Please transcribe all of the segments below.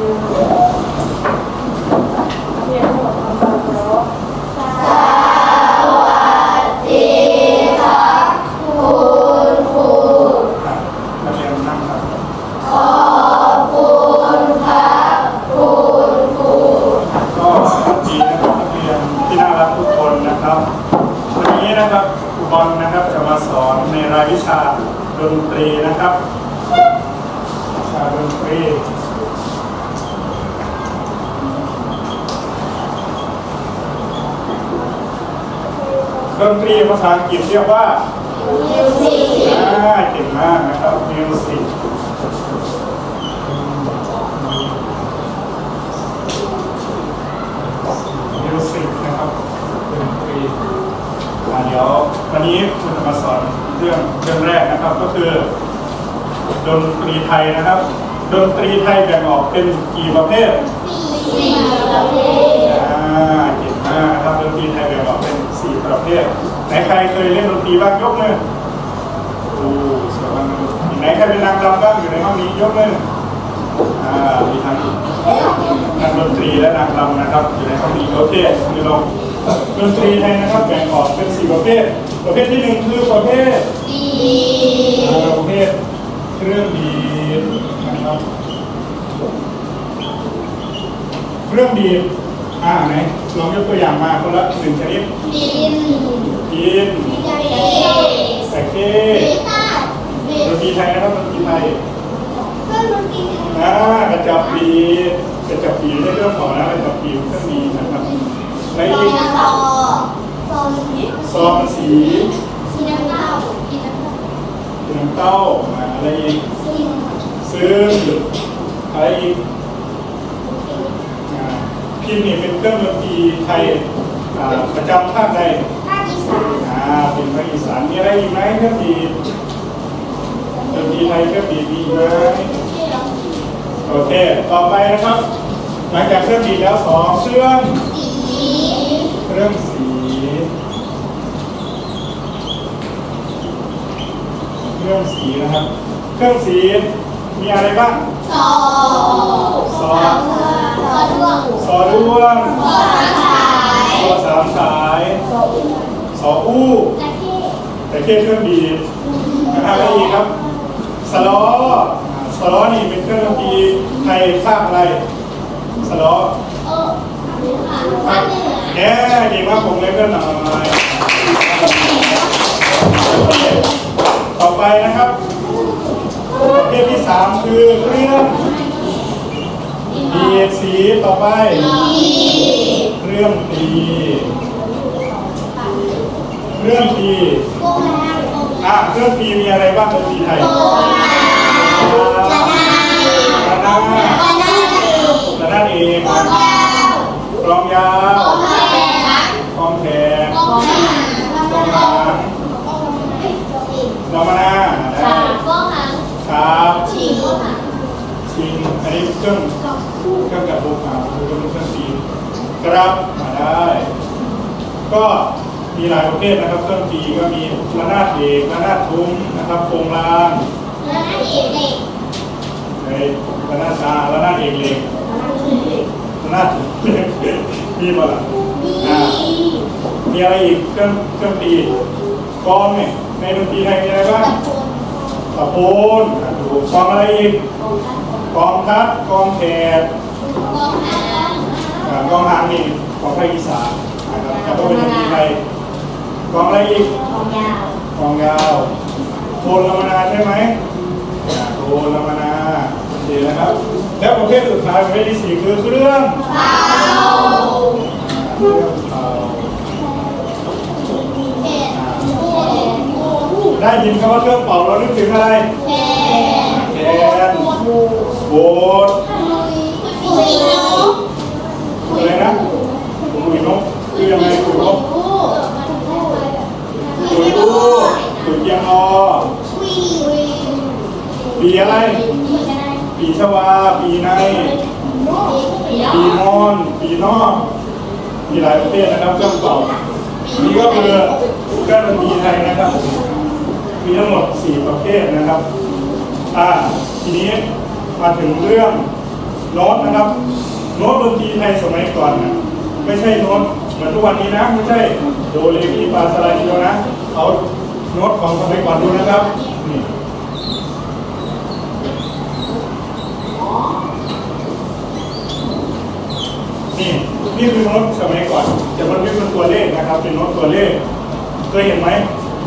เรียนหมดคำสั่งเพราะ นักเรียนนั่งครับก็สวัสดีนะครับนักเรียนที่น่ารักทุกคนนะครับ วันนี้นะครับครูบอลนะครับจะมาสอนในรายวิชาดนตรีนะครับวิชาดนตรี ดนตรีภาษาอังกฤษเรียกว่าอ่าเก่งมากนะครับมิวสิกมิวสิกนะครับดนตรีอ่าเดี๋ย ววันนี้คุณจะมาสอนเรื่องเรื่องแรกนะครับก็คือดนตรีไทยนะครับ ดนตรีไทยแบ่งออกเป็นกี่ประเภทอ่าเก่งมากนะครับดนตรีไทยแบ่งออกเป็นสี่ประเภทไหนใครเคยเล่นดนตรีบ้างยกมือโอ้สวยมากเลยไหนใครเป็นนางรำบ้างอยู่ในห้องนี้ยกมืออ่ามีทั้งนักดนตรีและนางรำนะครับอยู่ในห้องนี้โอเคมือลง ดนตรีไทยนะครับแบ่งออกเป็นสี่ประเภท ประเภทที่หนึ่งคือประเภทอ่าประเภทเครื่องดีดนะครับเครื่องดีดอ่าไหนลองยกตัวอย่างมาคนละหนึ่งชนิดดินสกเก้ดนตรีไทยนะครับดนตรีไทยอ่ากระจับปีกระจับปีไม่ใช่เครื่องของนะกระจับปีเครื่องดีนะครับ อะไรอีกซองสีน้ำเต้าอ่าอะไรอีกซึ่งอะไรอีกพิมพ์นี่เป็นเครื่องดนตรีไทยประจำภาคใดอ่าเป็นภาคอีสานมีอะไรอีกไหมเครื่องดีดนตรีไทยเครื่องดีดมีอีไหมโอเค ต่อไปนะครับ หลังจากเครื่องดีแล้วสองเครื่อง เครื่องสีเครื่องสีนะครับ เครื่องสีมีอะไรบ้างซอซอด้วงซอสามสายซออู้แต่แค่เครื่องดีนะครับแล้วอีกครับสล้อสล้อนี่เป็นเครื่องดนตรีไทยภาคอะไรสล้อ แย่ดีมากผมเลยเพื่อนหน่อยต่อไปนะครับประเภทที่สามคือเรื่องดีดสีต่อไป เรื่องตีเรื่องตีอะเครื่องตีมีอะไรบ้างดนตรีไทยระนาดระนาดเอง กลองยาวกลองแขกกลองหางลองมานาได้ครับชิงอันนี้เครื่องเครื่องกระบุกอะคือเครื่องตีกรับมาได้ ก็มีหลายประเภทนะครับเครื่องตีก็มีระนาดเอกระนาดทุ้มนะครับโปรงลางในระนาดชาระนาดเอกเหล็ก นาดเหล็กมีบ่ล่ะอ่ามีอะไรอีกเครื่องเครื่องตีกองเนี่ยในดนตรีไทยมีอะไรบ้างตะโพนอะถูกกองอะไรอีกกองทัดกองแขกอ่ากองหางนี่ของภาคอีสานนะครับแต่ว่าเป็นดนตรีไทยกองอะไรอีกกองยาวโทนลามนาใช่ไหมโทนลามนา โอเคนะครับ แล้วประเภทสุดท้ายประเภทที่สี่คือเครื่องเป่าเครื่องเป่าได้ยินคำว่าเครื่องเป่าเรานึกถึงอะไรแคนโบสอะไรนะคุยนกคือยังไงคุยนกคุยตู้คุยเกียงอปีอะไร ปีชวา ปีใน ปีมอน ปีนอก มีหลายประเภทนะครับเครื่องเป่านี่ก็คือเครื่องดนตรีไทยนะครับ มีทั้งหมด 4 ประเภทนะครับ อ่า ทีนี้มาถึงเรื่องโน้ตนะครับ โน้ตดนตรีไทยสมัยก่อนนะไม่ใช่โน้ตเหมือนทุกวันนี้นะไม่ใช่โดเรมีฟาซาลาทีโดนะ เอาโน้ตของสมัยก่อนดูนะครับนี่ นี่นี่คือโน้ตสมัยก่อนจะมันไม่เป็นตัวเลขนะครับ เป็นโน้ตตัวเลข เคยเห็นไหม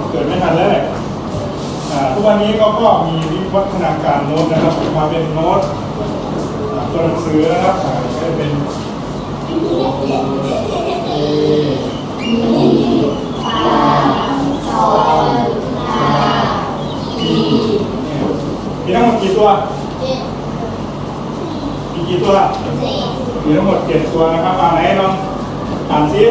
เกิดไม่ทันแล้วแหละอ่าทุกวันนี้ก็ก็มีวิวัฒนาการโน้ตนะครับ มาเป็นโน้ตตัวหนังสือนะครับอ่าก็จะเป็นมีทั้งหมดกี่ตัวมีกี่ตัว มีทั้งหมดเจ็ดตัวนะครับอ่าไหนลองอ่านซิ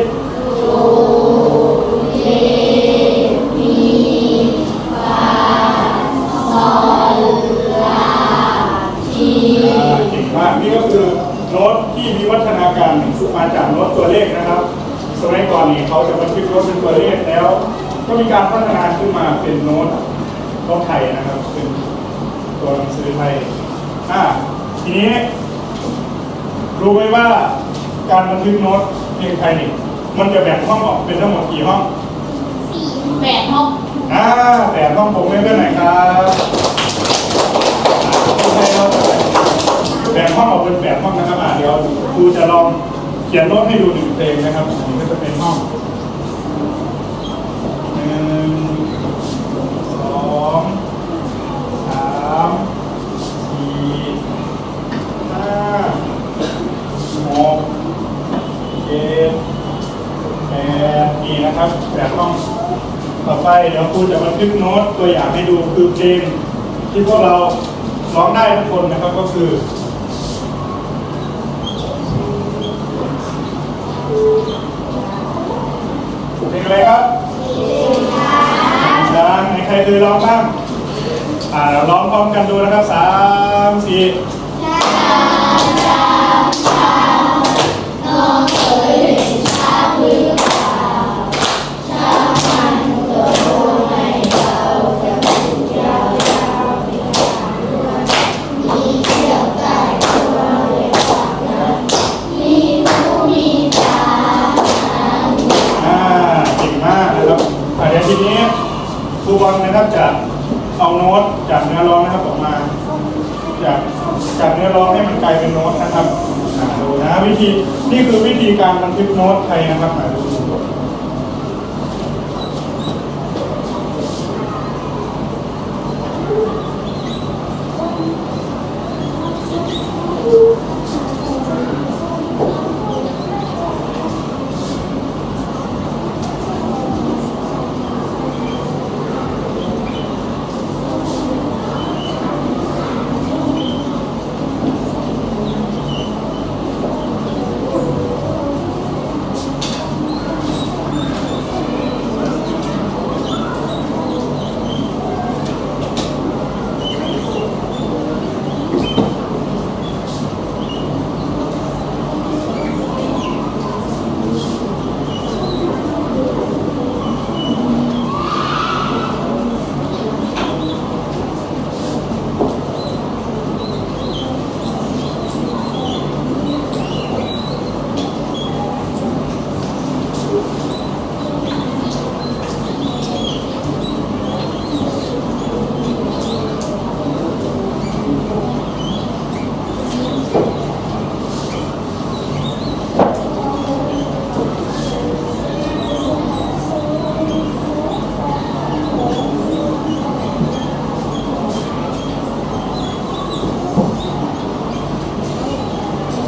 อ่าเก่งมากนี่ก็คือโน้ตที่มีวัฒนาการมาจากโน้ตตัวเลขนะครับ สมัยก่อนนี่เขาจะบันทึกโน้ตเป็นตัวเลขแล้ว ก็มีการพัฒนาขึ้นมาเป็นโน้ตโน้ตไทยนะครับเป็นตัวหนังสือไทยอ่าทีนี้ รู้ไหมว่าการบันทึกโน้ตเพลงไทยนี่มันจะแบ่งห้องออกเป็นทั้งหมดกี่ห้องแปดห้องอ่าแบ่งห้องผมไม่เป็นไหนครับอ่าโอเคครับแบ่งห้องออกเป็นแปดห้องนะครับอ่าเดี๋ยวครูจะลองเขียนโน้ตให้ดูหนึ่งเพลงนะครับอันนี้ก็จะเป็นห้องหนึ่งสองสามสี่ห้า หกเจ็ดแปดนี่นะครับแบบห้อง ต่อไปเดี๋ ยวครูจะบันทึกโน้ตตัวอย่างให้ดูคือเพลงที่พวกเราร้องได้ทุกคนนะครับก็คือเพลงอะไรครับช้างไหนใครเคยร้องบ้างอ่าเราร้องพร้อมกันดูนะครับสามสี่ น้ตไทยนะครับอ่าดูดู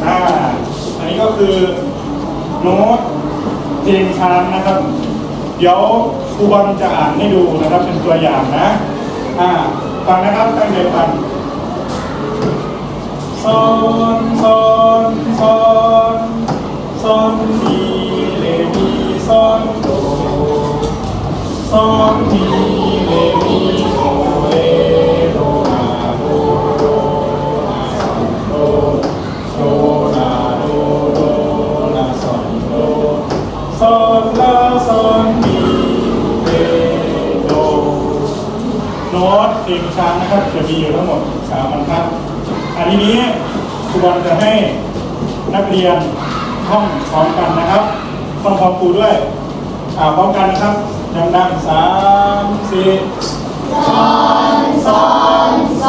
อ่าอันนี้ก็คือโน้ตเพลงช้างนะครับ เดี๋ยวครูบอลจะอ่านให้ดูนะครับเป็นตัวอย่างนะอ่าฟังนะครับตั้งใจฟังซอนซอนซอนซอนดีเลมีซอนโดซอนดีเลมี ครับจะมีอยู่ทั้งหมดสามบรรทัดอันจะให้นักเรียนท่องพร้อมกันนะครับต้องพร้อมครูด้วยอ่าพร้อมกันนะครับดังๆสามสี่ซ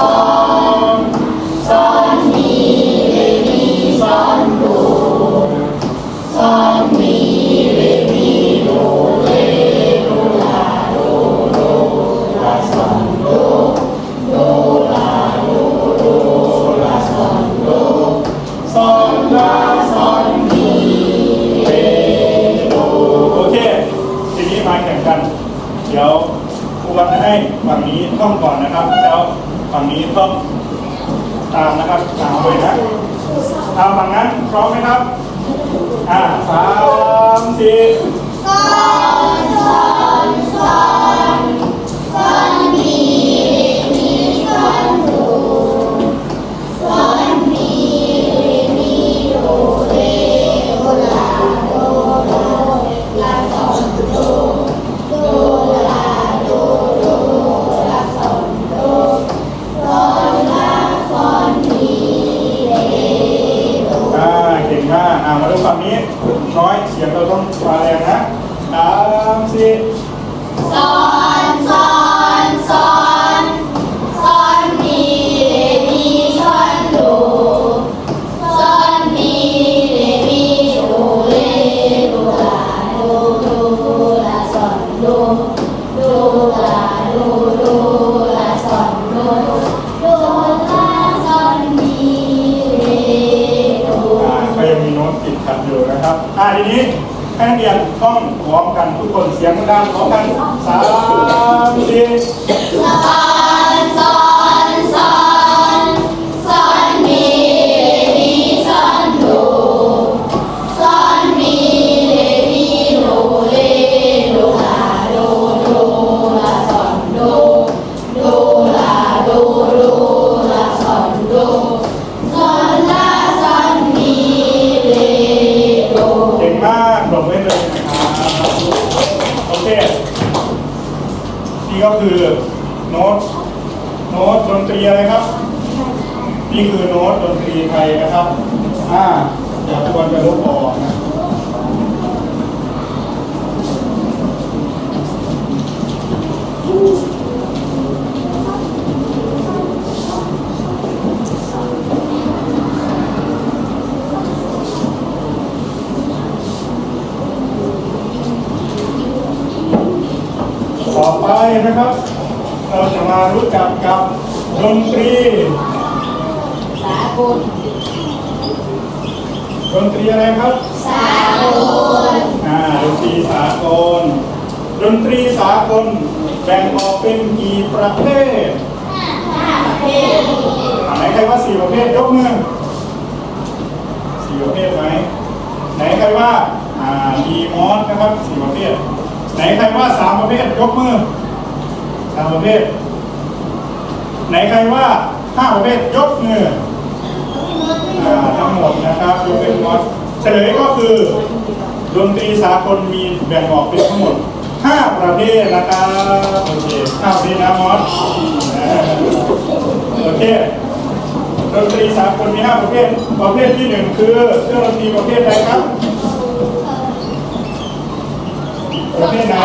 สียงดังของกันสามสี่ นี่คือโน้ตดนตรีไทยนะครับอ่าเดี๋ยวควรจะลบออกนะต่อไปนะครับ เราจะมารู้จักกับดนตรี สากลดนตรีอะไรครับ สากลอ่าดนตรีสากล ดนตรีสากลแบ่งออกเป็นกี่ประเภทห้าประเภทอ่าไหนใครว่าสี่ประเภทยกมือสี่ประเภทไหมไหนใครว่าอ่ามีมอสนะครับสี่ประเภท ไหนใครว่าสามประเภทยกมือสามประเภท ไหนใครว่าห้าประเภทยกมืออ่า ทั้งหมดนะครับยกเป็นมอสเฉลยก็คือดนตรีสากลมีแบ่งออกเป็นทั้งหมด 5 ประเภทนะครับโอเคห้าประเภทนะมอสโอเคดนตรีสากลมี 5 ประเภท ประเภทที่ 1 คือเครื่องดนตรีประเภทใดครับ ประเภทไหน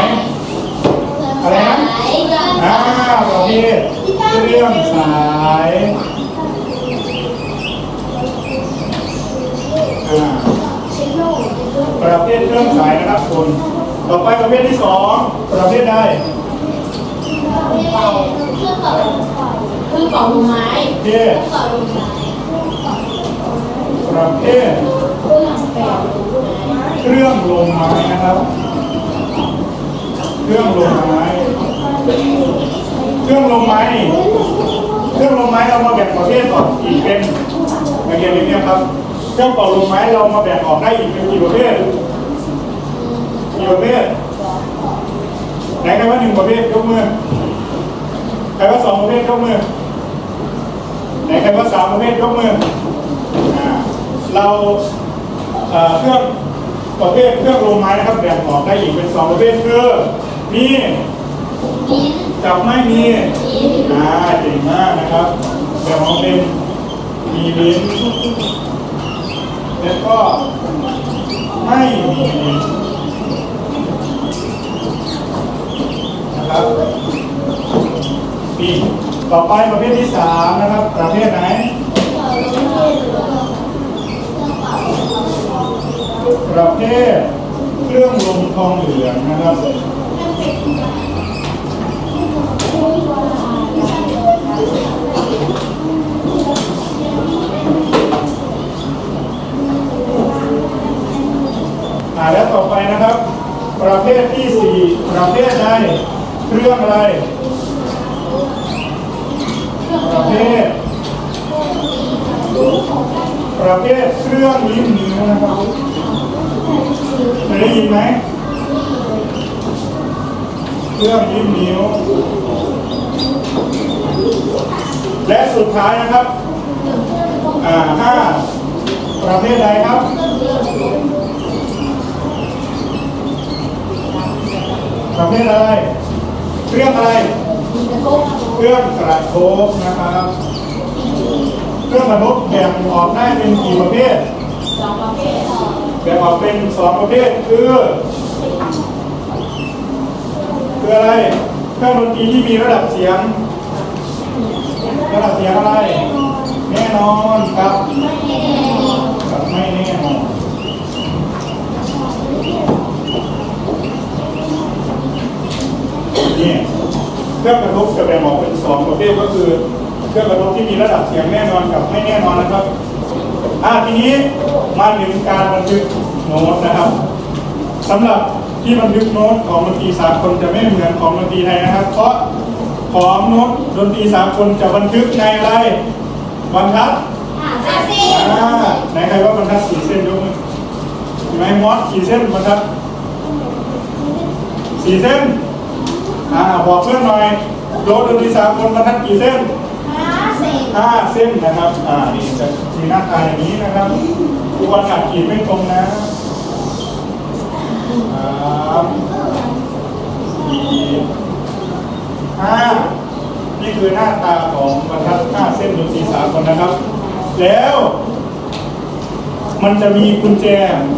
อะไรนะอ่าประเภทเครื่องสายอ่า ประเภทเครื่องสายนะครับคุณต่อไปประเภทที่สองประเภทใดเป่าเครื่องเป่าเครื่องเป่าลมไม้ประเภทเป่าลมไม้ประเภทเครื่องแปลลมไม้เครื่องลมไม้นะครับ เครื่องลมไม้ เครื่องลมไม้นี่เครื่องลมไม้เรามาแบ่งประเภทออกอีกเป็นนักเรียนเรียนครับ เครื่องเป่าลมไม้เรามาแบ่งออกได้อีกเป็นกี่ประเภทกี่ประเภทไหนใครว่าหนึ่งประเภทยกมือใครว่าสองประเภทยกมือไหนใครว่าสามประเภทยกมือเราเครื่องประเภทเครื่องลมไม้นะครับแบ่งออกได้อีกเป็นสองประเภทคือมีกับไม่มีนอ่าเก่งมากนะครับ แบ่งออกเป็นมีลิ้น แล้วก็ไม่มีนะครับนี่ต่อไปประเภทที่สามนะครับ ประเภทไหนประเภทเครื่องลมทองเหลืองนะครับ อ่าแล้วต่อไปนะครับ ประเภทที่สี่ประเภทใดเครื่องอะไร ประเภท ประเภทเครื่องลิ้นนิ้วนะครับเคยได้ยินไหมเครื่องลิ้นนิ้ว และสุดท้ายนะครับ อ่าห้าประเภทใดครับ ประเภทอะไร เครื่องอะไร เครื่องกระทบนะครับ เครื่องกระทบแบ่งออกได้เป็นกี่ประเภทแบ่งออกเป็นสองประเภทคือคืออะไรเครื่องดนตรีที่มีระดับเสียง ระดับเสียงอะไร แน่นอนครับกับไม่แน่นอน นี่เครื่องกระทบจะแบ่งออกเป็นสองประเภทก็คือเครื่องกระทบที่มีระดับเสียงแน่นอนกับไม่แน่นอนนะครับอ่าทีนี้มาถึงการบันทึกโน้ตนะครับสำหรับที่บันทึกโน้ตของดนตรีสากลจะไม่เหมือนของดนตรีไทยนะครับ เพราะของโน้ตดนตรีสากลจะบันทึกในอะไรบรรทัดอ่าไหนใครว่าบรรทัดสี่เส้นยกมือเห็นไหมมอสกี่เส้นบรรทัดสี่เส้น อ่าบอกเพื่อนหน่อยโดดดนตรีสากลบรรทัดกี่เส้นห้าเส้นนะครับ อ่านี่จะมีหน้าตาอย่างนี้นะครับทุกวันขาดขีดไม่ตรงนะสามสี่ห้านี่คือหน้าตาของบรรทัดห้าเส้นดนตรีสากลนะครับ แล้ว มันจะมีกุญแจ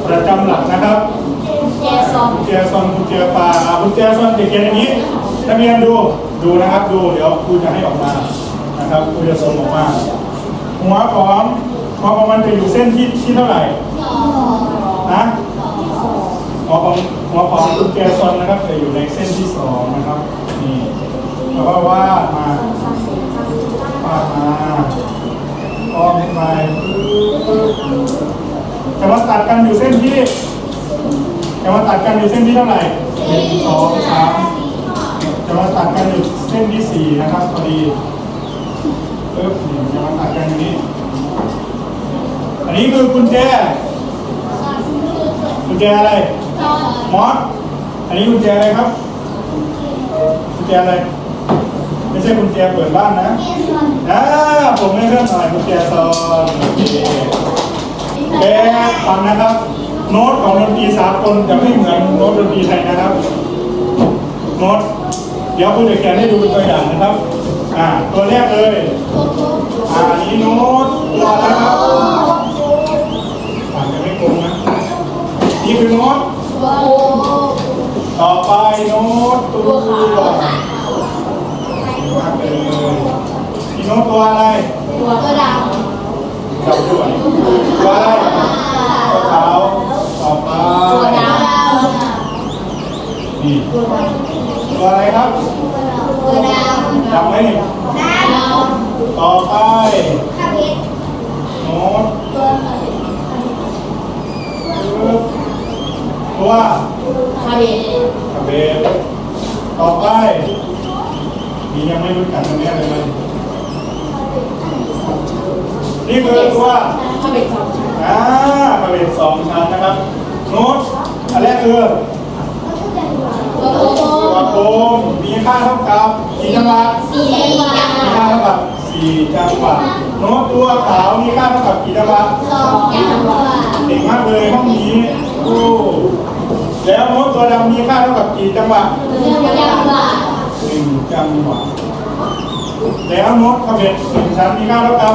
ประจำหลักนะครับ กุญแจซอนกุญแจปลาอ่ากุญแจซอนจะเขียนอย่างนี้นักเรียนดูดูนะครับดูเดี๋ยวครูจะให้ออกมานะครับครูจะส่งออกมาหัวของหัวของมันจะอยู่เส้นที่ที่เท่าไหร่นะหัวของหัวของกุญแจซอนนะครับจะอยู่ในเส้นที่สองนะครับนี่แล้วก็วาดมาวาดมาอ้อมไปแต่ว่าตัดกันอยู่เส้นที่ จะมาตัด กันอยู่เส้นที่เท่าไหร่หนึ่งสองสามจะมาตัดกันอยู่เส้นที่สี่นะครับพอดีปึ๊บนี่จะมาตัดกันอย่างนี้ อันนี้คือกุญแจกุญแจอะไรมอสอันนี้กุญแจอะไรครับกุญแจอะไรไม่ใช่กุญแจเปิดบ้านนะอ่าผมไม่เลื่อนหน่อยกุญแจซอนโอเคแต่ฟังนะครับ โน้ตของดนตรีสากลจะไม่เหมือนโน้ตดนตรีไทยนะครับ โน้ต เดี๋ยวคุณจะเขียนให้ดูเป็นตัวอย่างนะครับ อ่า ตัวแรกเลย อ่าอันนี้โน้ตตัวอะไรครับอ่านจะไม่โกงนะ นี่คือโน้ต ต่อไปโน้ตตัวมากเลยนี่โน้ตตัวอะไรกับด้วยตัวอะไรตัวขาว ต่อไปนี่ตัวอะไรครับจำไหมนี่ต่อไปโน้ตปึ๊บตัวกระเบนต่อไปนี่ยังไม่รู้จักตัวเนี้ยเลย นี่คือตัวอ่าประเภทสองชั้นนะครับ โน้ตอันแรกคือตัวโกงมีค่าเท่ากับกี่จังหวะมีค่าเท่ากับสี่จังหวะโน้ตตัวขาวมีค่าเท่ากับกี่จังหวะเก่งมากเลยห้องนี้โอ้แล้วโน้ตตัวดำมีค่าเท่ากับกี่จังหวะหนึ่งจังหวะแล้วโน้ตประเภทหนึ่งชั้นมีค่าเท่ากับ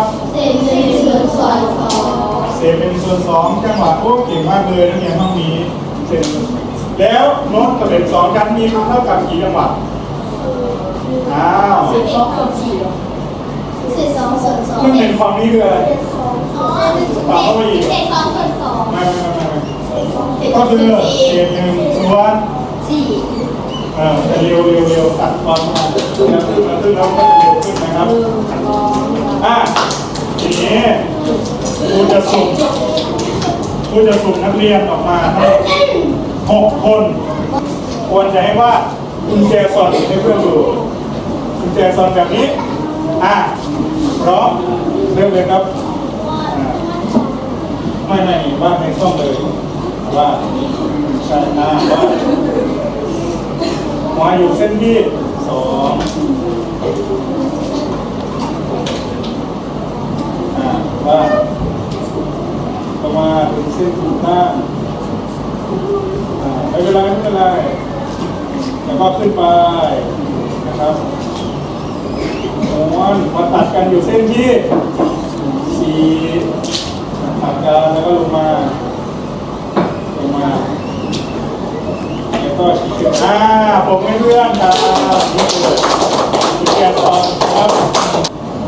ส เศษเป็นส่วนสองจังหวะโอ้เก่งมากเลยนักเรียนห้องนี้เศษแล้วโน้ตกับเป็นสองกันมีเท่ากับกี่จังหวะอ้าวเศษสองส่วนสี่เหรอเศษสองส่วนสองครึ่งหนึ่งของนี้คืออะไรอ๋อเศษสองส่วนสองไม่ไม่ไม่ไม่ก็คือเศษหนึ่งส่วนสี่เออเร็วเร็วเร็วตัดความมาแล้วขึ้นแล้วก็เร็วขึ้นนะครับอะทีนี้ ครูจะสุ่มครูจะสุ่มนักเรียนออกมาให้หกคน ควรจะให้ว่ากุญแจสอดให้เพื่อนดูกุญแจสอดแบบนี้ อะพร้อมเริ่มเลยครับ ไม่ไม่ว่าในซ่องเลยว่าใช่อ่าว่าหัวอยู่เส้นที่สองอ่าว่า ประมาณถึงเส้นถูกข้างไม่เป็นไรไม่เป็นไรแล้วก็ขึ้นไปนะครับม้วนมาตัดกันอยู่เส้นที่สี่ตัดกันแล้วก็ลงมาลงมาแล้วก็ขีดจุดอ่าผมไม่เพื่อนครับนี่คือขีดแกนตอนครับ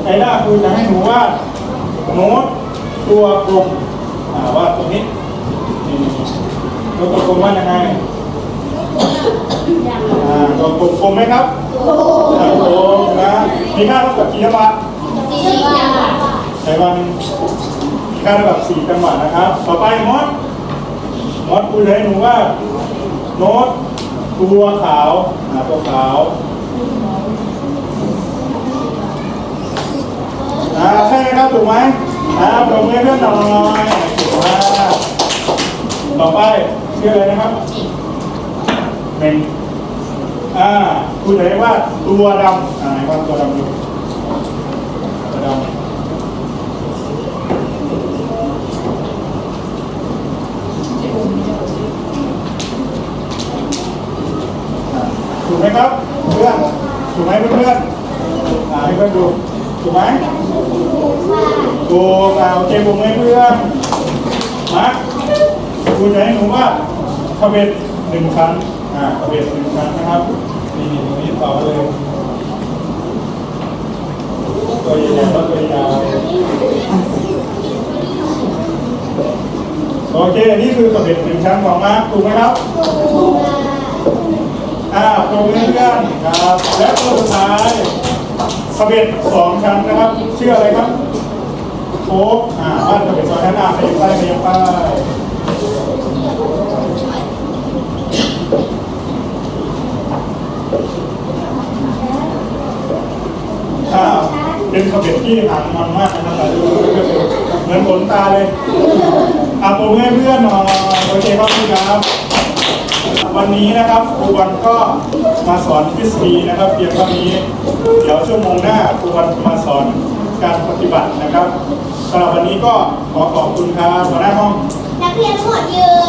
ไอ้หน้าคือจะให้หนูวาโน้ตตัวกลมอ่า ว่าตรงนี้ตัวกลมว่ายังไงอ่าตัวกลมกลมไหมครับกลมนะมีค่าเท่ากับกี่จังหวะสี่จังหวะใช้วันมีค่าเท่ากับสี่จังหวะนะครับ ต่อไปมดมดคุณให้หนูว่าโน้ตตัวขาวตัวขาวอ่าใช่ไหมครับถูกไหมอ่าปรบมือให้เพื่อนหน่อย ต่อไปชื่ออะไรนะครับเมนอ่า คุณจะเรียกว่าตัวดำอ่าไหนว่าตัวดำดูตัวดำอ่าถูกไหมครับเพื่อนถูกไหมเพื่อนๆอ่าให้เพื่อนดูถูกไหมถูกอ่าโอเคผมให้เพื่อน มาคุณจะให้หนูว่าขบเบ็ดหนึ่งชั้นอ่าขบเบ็ดหนึ่งชั้นนะครับนี่ตรงนี้ต่อเลยตัวใหญ่ก็ตัวยาวโอเคนี่คือขบเบ็ดหนึ่งชั้นของมาร์คถูกไหมครับอ่าตรงนี้เพื่อนครับและตัวสุดท้ายขบเบ็ดสองชั้นนะครับ ชื่ออะไรครับ โค้กอ่าบ้านขบเบ็ดสองชั้นอ่าขยับไปขยับไปอ่าเป็นขบเบ็ดที่หางมันมากนะครับเหมือนขนตาเลยอาผมให้เพื่อนหน่อยโอเคครับพี่ครับ วันนี้นะครับครูบอลก็มาสอนทฤษฎีนะครับเพียงเท่านี้ เดี๋ยวชั่วโมงหน้าครูบอลจะมาสอนการปฏิบัตินะครับ สำหรับวันนี้ก็ขอขอบคุณครับหัวหน้าห้อง นักเรียนทั้งหมดยืน